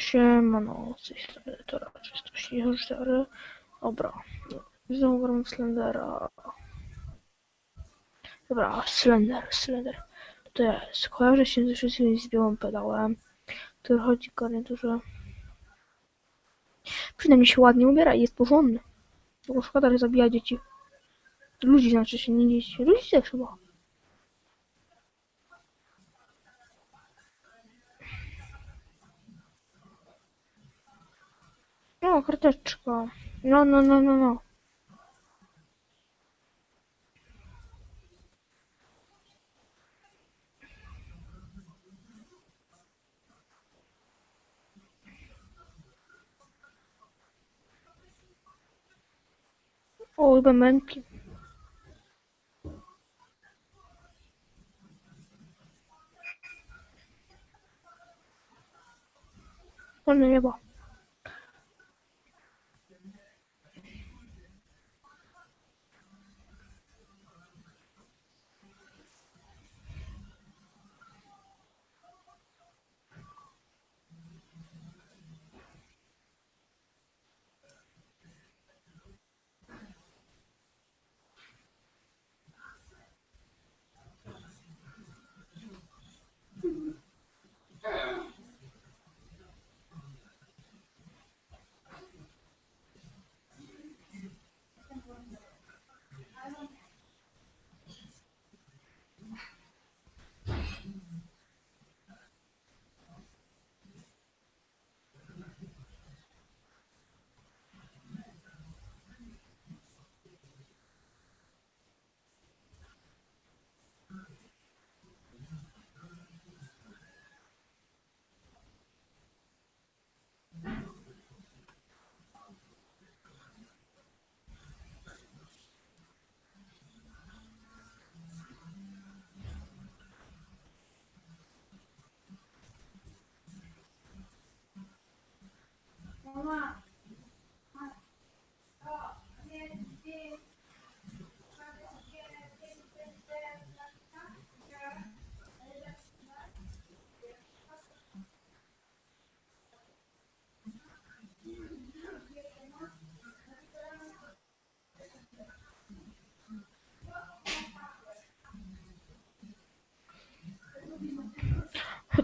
Siemano, z tej strony to raczej 164. Dobra, znowu gram Slendera. Dobra, Slender, Slender. To jest, kojarzę się ze wszystkim z białym pedałem, który chodzi garniturze. Przynajmniej się ładnie ubiera i jest porządny. Bo szkoda, że zabija dzieci. Ludzi znaczy się, nie dzieci. Ludzi też chyba. No, karteczka. No, no, no, no, no. O, bębenki. Wolne niebo.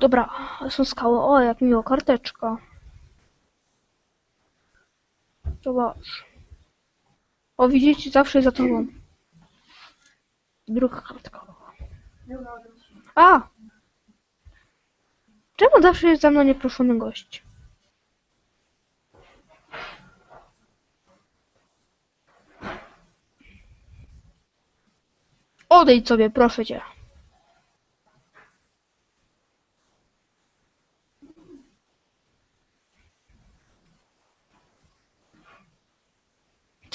Dobra, są skały. O, jak miło, karteczka. Zobacz. O, widzicie, zawsze za tobą. Druga kartka. A! Czemu zawsze jest za mną nieproszony gość? Odejdź sobie, proszę cię.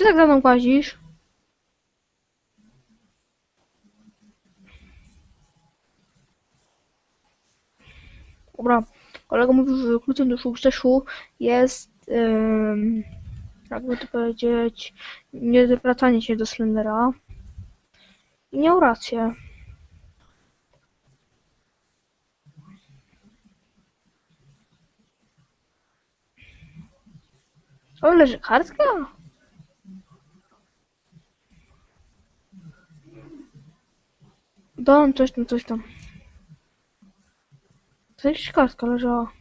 Ty tak za mną łazisz? Dobra, kolega mówił, że kluczem do sukcesu jest, um, jakby to powiedzieć, nie zwracanie się do Slendera. I miał rację. O, leży kartka? Dom, coś tam, coś tam. Coś kartka leżała.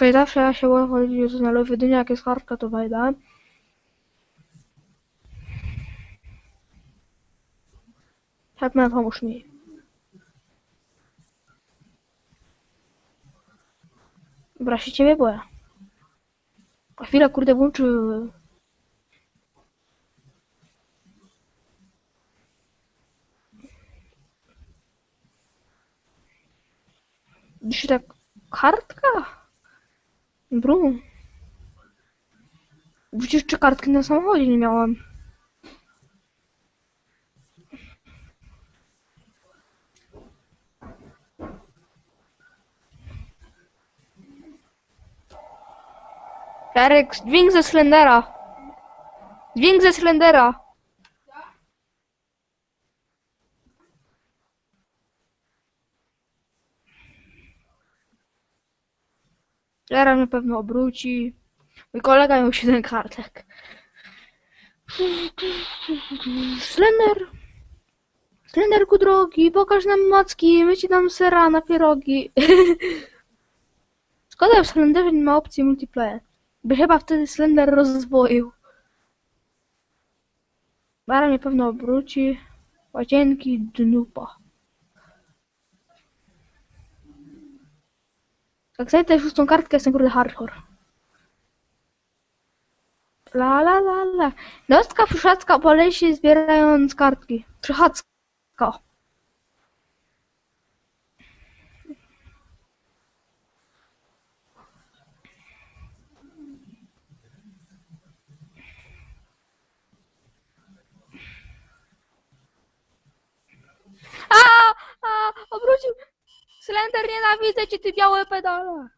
Okej, zawsze ja się na lewy jedynie jak jest kartka to wejdę. Hetman, pomóż mi. Dobra, się ciebie boję. A chwilę, kurde, włączy... Dzisiaj tak... Kartka? Bru. Przecież jeszcze kartki na samochodzie nie miałem. Jarek, dźwięk ze Slendera. Dźwięk ze Slendera. Jara mnie pewno obróci. Mój kolega miał 7 kartek. Slender. Slenderku drogi, pokaż nam macki, my ci dam sera na pierogi. Szkoda, że w Slenderze nie ma opcji multiplayer. By chyba wtedy Slender rozwoił. Bara mnie pewno obróci. Łazienki dnupa. Jak znajdę szóstą kartkę, jestem kurde hardcore. La la la la. Nostka przyszadzka po lesie zbierając kartki. Przychadzka. A, a, obrócił. Slender, nienawidzę cię, ty białe pedale.